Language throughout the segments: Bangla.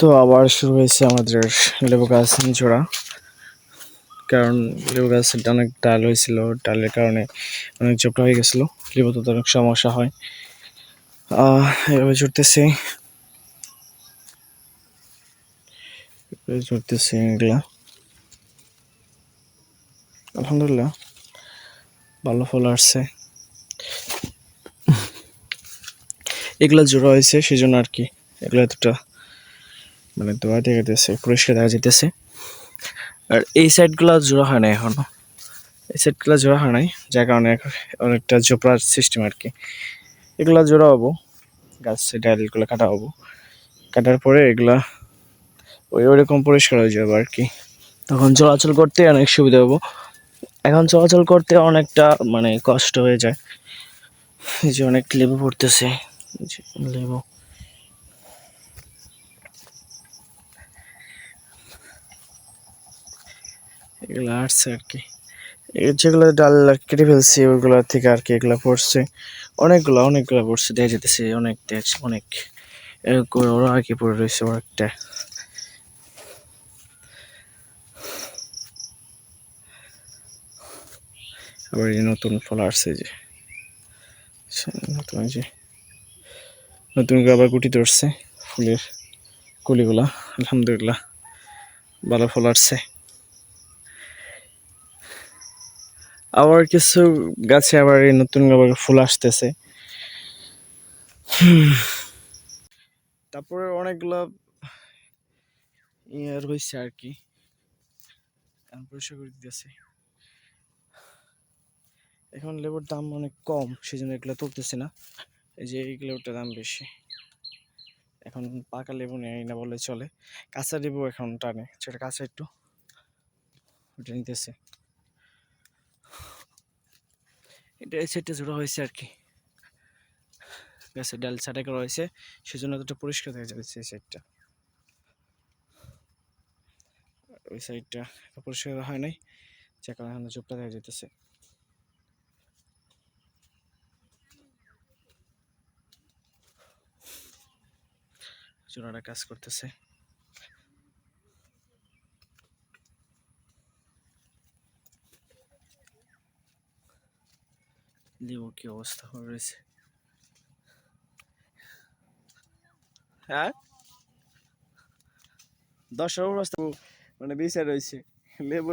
তো আবার শুরু হয়েছে আমাদের লেবু গাছ জোড়া। কারণ লেবু গাছের অনেক ডাল হয়েছিল, ডালের কারণে অনেক জোপটা হয়ে গেছিল, লেবুতে তো অনেক সমস্যা হয়। এভাবে জুড়তেছে জুড়তেছে এগুলা। আলহামদুলিল্লাহ, ভালো ফল আসছে। এগুলা জোড়া হয়েছে সেই জন্য আর কি, এগুলো এতটা মানে দোয়া দেখা যেতেছে পরিষ্কার দেখা যেতেছে। আর এই সাইডগুলো জোড়া হয় না এখনও। এই সাইডগুলো জোড়া হয় নাই, যার কারণে অনেকটা জোপড়ার সিস্টেম আর কি এগুলা জোড়া হব গাছের ডালগুলো কাটা হব। কাটার পরে এগুলা ওই ওরকম পরিষ্কার হয়ে যাবে আর কি তখন চলাচল করতে অনেক সুবিধা হব। এখন চলাচল করতে অনেকটা মানে কষ্ট হয়ে যায়। যে অনেক লেবু পড়তেছে লেবু। এগুলো আসছে আর কি। যেগুলো ডাল কেটে ফেলছি ওইগুলো থেকে আর কি এগুলো পড়ছে। অনেকগুলো অনেকগুলো পড়ছে, দেখা যেতেছে অনেক দেখছি অনেক। ওরা আর কি পড়ে রয়েছে অনেকটা আবার এই নতুন ফল আসছে যে। নতুন যে। নতুন করে আবার গুটি ধরছে ফুলের কুলিগুলা, আলহামদুলিল্লাহ। ভালো ফল আসছে। আবার কিছু গাছে আবার এই নতুন আবার ফুল আসতেছে। তারপরে অনেকগুলো ইয়ে রয়েছে আর কি। এখন পরিষ্কার করে দিতেছে। এখন লেবুর দাম অনেক কম সেই জন্য এগুলো তুলতেছি না। এই যে এই লেবুটার দাম বেশি। এখন পাকা লেবু নেই না বলে চলে। কাঁচা লেবু এখন টানে, সেটা কাঁচা একটু। ওটা নিতেছে। এটা এই সাইডটা জোড়া হয়েছে আর কি। গাছের ডাল ছাটাই করা হয়েছে, সেজন্য এতটা পরিষ্কার দেখা যাচ্ছে এই সাইডটা ওই সাইডটা পরিষ্কার হয় নাই যার কারণে এখন চোপটা দেখা যেতেছে চূড়াটা কাজ করতেছে। লেবুর কি অবস্থা হয়ে রয়েছে। হ্যাঁ? দশ অবস্থা মানে বিচার রয়েছে। লেবু।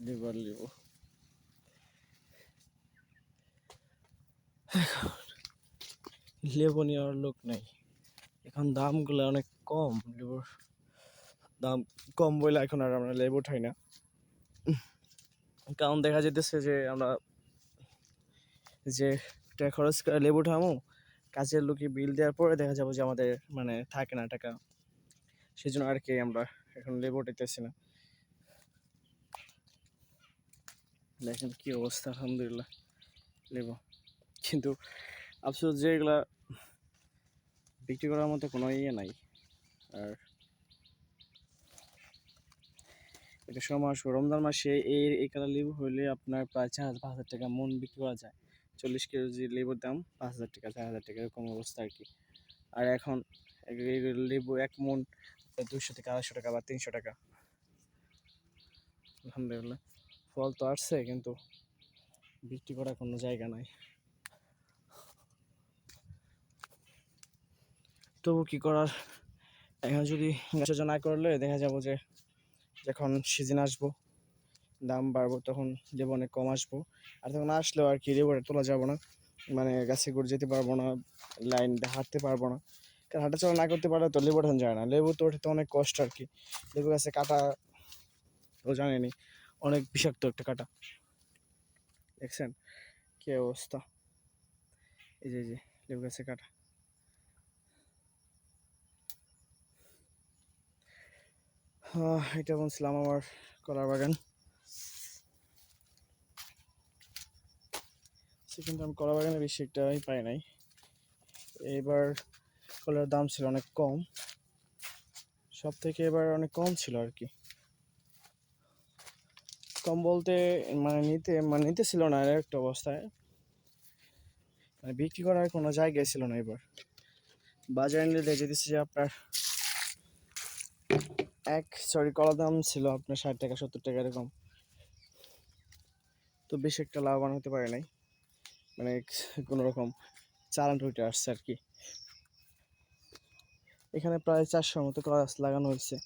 লেবু আর লেবু। লেবু নেওয়ার লোক নাই। এখন দামগুলো অনেক কম লেবুর দাম কম বলে এখন আর আমরা লেবু উঠাই না। কারণ দেখা যেতেছে যে আমরা যে টাকা খরচ করে লেবু উঠামো কাজের লোকে বিল দেওয়ার পরে দেখা যাব যে আমাদের মানে থাকে না টাকা। সেই জন্য আর কি আমরা এখন লেবু উঠাইতেছি না। দেখেন কি অবস্থা, আলহামদুলিল্লাহ, লেবু। কিন্তু আফসোস যে এগুলা বিক্রি করার মতো কোনো ইয়ে নাই। আর এটা সময়, রমজান মাসে এই এই কালার লেবু হইলে আপনার প্রায় চার পাঁচ হাজার টাকা মন বিক্রি করা যায়। চল্লিশ কেজি লেবুর দাম পাঁচ হাজার টাকা, চার হাজার টাকা, এরকম অবস্থা আর কি। আর এখন লেবু এক মন দুশো থেকে আড়াইশো টাকা বা তিনশো টাকা। আলহামদুলিল্লাহ। ফল তো আসছে, কিন্তু বিক্রি করার কোনো জায়গা নাই। তবু কি করার? এখন যদি গাছ না করলে দেখা যাব যে, যখন সিজন আসব দাম বাড়বো, তখন লেবু অনেক কম আসব। আর তখন আসলেও আর কি লেবুটা তোলা যাব না। মানে গাছে করে যেতে পারব না, লাইন হাঁটতে পারব না। কারণ হাঁটা চলা না করতে পারলে তো লেবু ওঠানো যায় না। লেবু তো ওঠাতে অনেক কষ্ট আর কি। লেবু গাছে কাটা, ও জানেনি, অনেক বিষাক্ত একটা কাটা। দেখছেন? কি অবস্থা? এই যে যে লেবু গাছে কাটা। এটা বলছিলাম আমার কলার বাগান। সে কিন্তু আমি কলা বাগানে বেশি একটা ই পাই নাই। এবার কলার দাম ছিল অনেক কম। সব থেকে এবার অনেক কম ছিল আর কি। কম বলতে মানে নিতে মানে নিতে ছিল না একটা অবস্থায়। মানে বিক্রি করার কোনো জায়গায় ছিল না এবার। বাজারে নিলে দেখা যেতেছে যে আপনার এক সরি কলা দাম ছিল আপনার ষাট টাকা, সত্তর টাকা এরকম। তো বেশি একটা লাভবান হতে পারে নাই। মানে কোনো রকম চালান রুটে আসছে আর কি। এখানে প্রায় চারশোর মতো গাছ লাগানো হয়েছে।